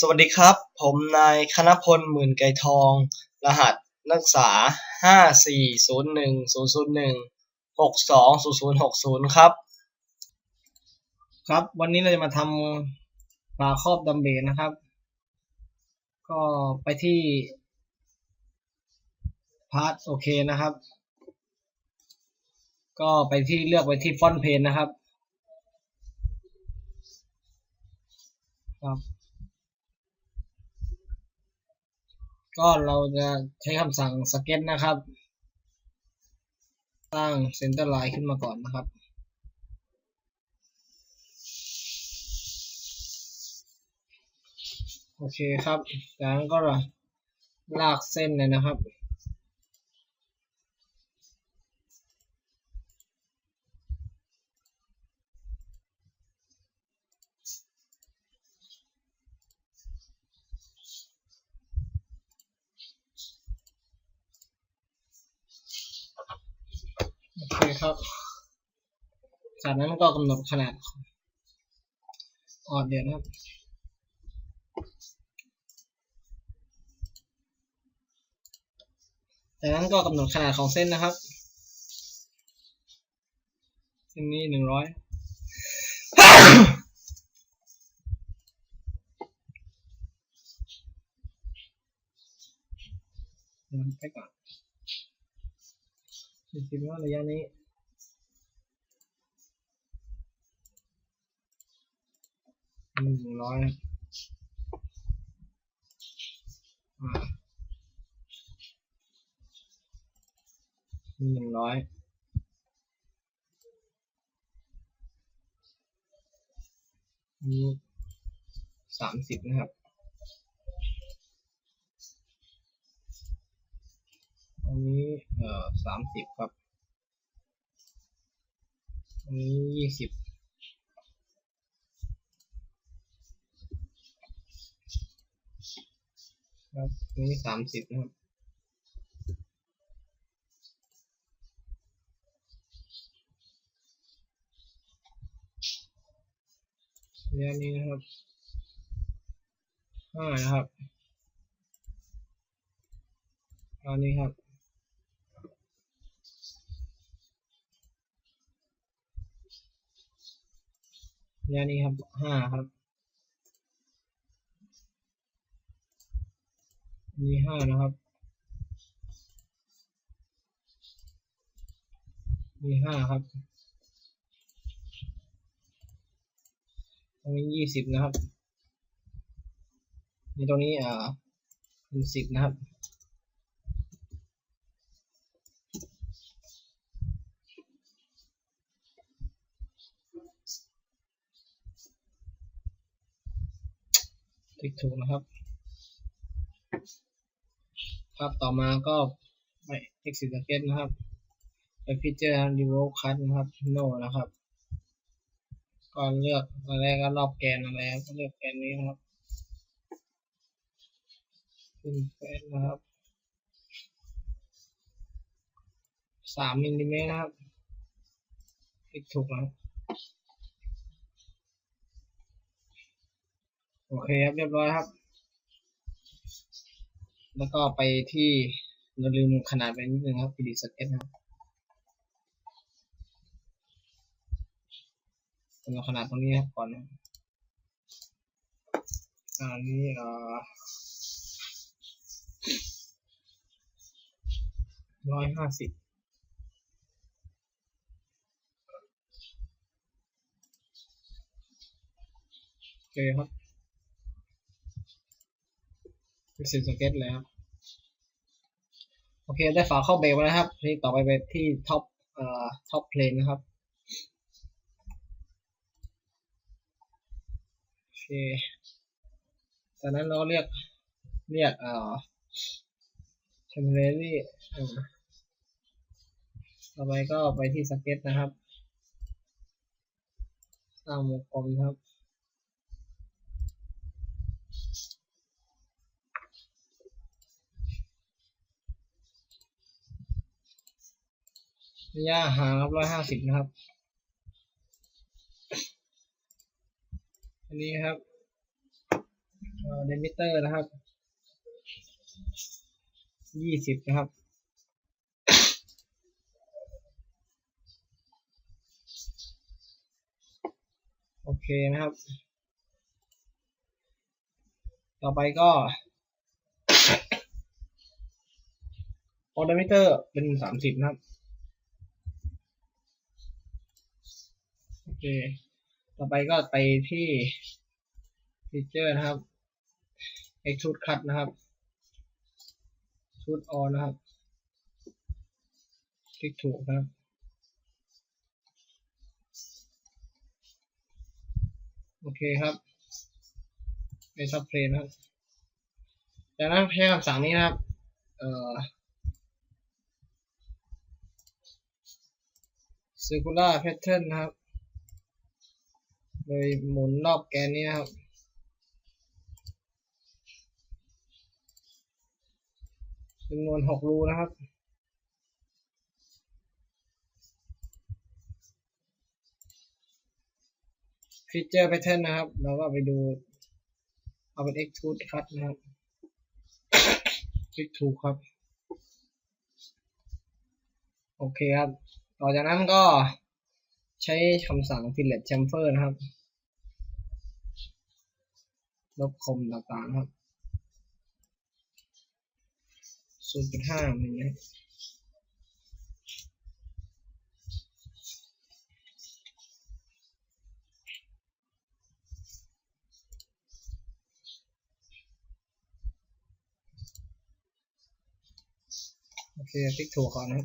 สวัสดีครับ ผมนายคณพลหมื่นไก่ทอง รหัสนักศึกษาห้าสี่ศูนย์หนึ่งศูนย์ศูนย์หนึ่งหกสองศูนย์ศูนย์หกศูนย์ครับ ครับ วันนี้เราจะมาทำฝาครอบดัมเบลนะครับ ก็ไปที่พาร์ทโอเคนะครับ ก็ไปที่เลือกไปที่ฟอนต์เพนนะครับ ครับ ก็เราจะใช้คำสั่งสเก็ตนะครับ สร้างเซนเตอร์ไลน์ขึ้นมาก่อนนะครับ โอเคครับจากนั้นก็ลากเส้นเลยนะครับ โอเคครับ จากนั้นก็กำหนดขนาดออดเดียนะครับจากนั้นก็กำหนดขนาดของเส้นนะครับ เส้นนี้หนึ่งร้อยไปก่อน คิดว่าระยะนี้หนึ่งร้อยหนึ่งร้อยนี่สามสิบนะครับ อันนี้เอ่อสามสิบครับ อันนี้ยี่สิบครับอันนี้สามสิบนะครับระยะนี้นะครับห้านะครับ อันนี้ครับ ยะนี้ครับห้าครับอันนี้ห้านะครับ นี่ห้าครับ ตรงนี้ยี่สิบนะครับ ในตรงนี้อ่าเป็นสิบนะครับ ติ๊กถูกนะครับ ครับต่อมาก็ไป exit target นะครับ ไปพิจารณา revoke cut นะครับ no นะครับก่อนเลือกตอนแรกก็รอบแกนอะไรก็เลือกแกนนี้นะครับขึ้นเฟสนะครับสามมิลลิเมตรนะครับผิดถูกนะครับ โอเคครับเรียบร้อยครับ แล้วก็ไปที่เราลืมขนาดไปนิดนึงครับ p d สเก็ตนะครับกำหนดขนาดตรงนี้ครับก่อนนะอันนี้เอ่อร้อยห้าสิบโอเคครับ เป็นสิบสเก็ตเลยครับ โอเค ได้ฝาเข้าเบรกมาแล้วครับนี่ต่อไปไปที่ท็อปเอ่อท็อปเพลนนะครับ โอเค จากนั้นเราเรียก เรียกเอ่อ temporary อ่าต่อไปก็ไปที่สเก็ตนะครับสร้างวงกลมครับ ระยะห่างครับร้อยห้าสิบนะครับ อันนี้ครับเดมิเตอร์นะครับ ยี่สิบนะครับ โอเคนะครับ ต่อไปก็ออเดมิเตอร์เป็นสามสิบนะครับ โอเค ต่อไปก็ไปที่ฟีเจอร์นะครับ Extrude Cut นะครับชุดออนนะครับ คลิกถูกนะครับ โอเคครับไปซับเพลนครับจากนั้นใช้คำสั่งนี้นะครับ เอ่อ circular pattern นะครับ โดยหมุนรอบแกนนี้นะครับ จำนวนหกรูนะครับฟีเจอร์แพทเทิร์นนะครับ เราก็ไปดู เอาเป็น extrude cut นะครับคลิกถูกครับ โอเคครับ ต่อจากนั้นก็ใช้คำสั่ง fillet chamfer นะครับ ลบคมต่างๆครับศูนย์จุดห้าอย่างเงี้ยโอเคคลิกถูกก่อนนะ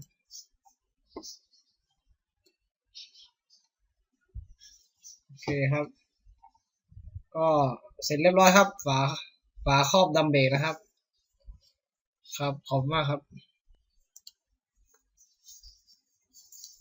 โอเคครับ ก็ เสร็จเรียบร้อยครับ ฝาฝาครอบดัมเบลนะครับ ครับขอบมากครับ